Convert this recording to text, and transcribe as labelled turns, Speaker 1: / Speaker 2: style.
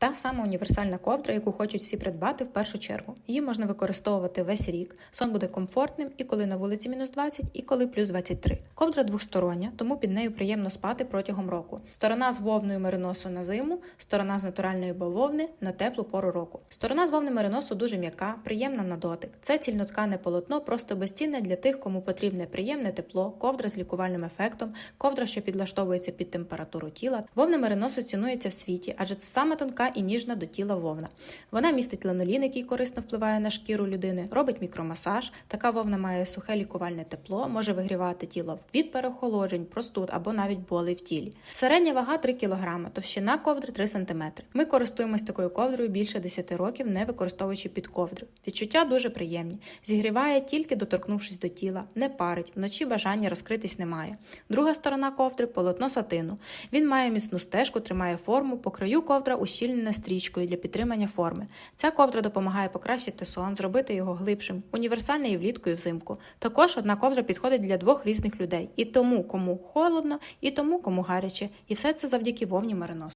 Speaker 1: Та сама універсальна ковдра, яку хочуть всі придбати в першу чергу. Її можна використовувати весь рік. Сон буде комфортним і коли на вулиці мінус 20, і коли плюс 23. Ковдра двостороння, тому під нею приємно спати протягом року. Сторона з вовною мериносу на зиму, сторона з натуральної бавовни на теплу пору року. Сторона з вовни мериносу дуже м'яка, приємна на дотик. Це цільноткане полотно, просто безцінне для тих, кому потрібне приємне тепло, ковдра з лікувальним ефектом, ковдра, що підлаштовується під температуру тіла. Вовна мериносу цінується в світі, адже це саме тонка і ніжна до тіла вовна. Вона містить ланолін, який корисно впливає на шкіру людини, робить мікромасаж. Така вовна має сухе лікувальне тепло, може вигрівати тіло від переохолоджень, простуд або навіть болей в тілі. Середня вага 3 кг, товщина ковдри 3 см. Ми користуємось такою ковдрою більше 10 років, не використовуючи під ковдру. Відчуття дуже приємні. Зігріває тільки доторкнувшись до тіла, не парить, вночі бажання розкритись немає. Друга сторона ковдри полотно сатину. Він має міцну стежку, тримає форму, по краю ковдра ущільнена стрічкою для підтримання форми. Ця ковдра допомагає покращити сон, зробити його глибшим, універсальна і влітку і взимку. Також одна ковдра підходить для двох різних людей: і тому, кому холодно, і тому, кому гаряче. І все це завдяки вовні меринос.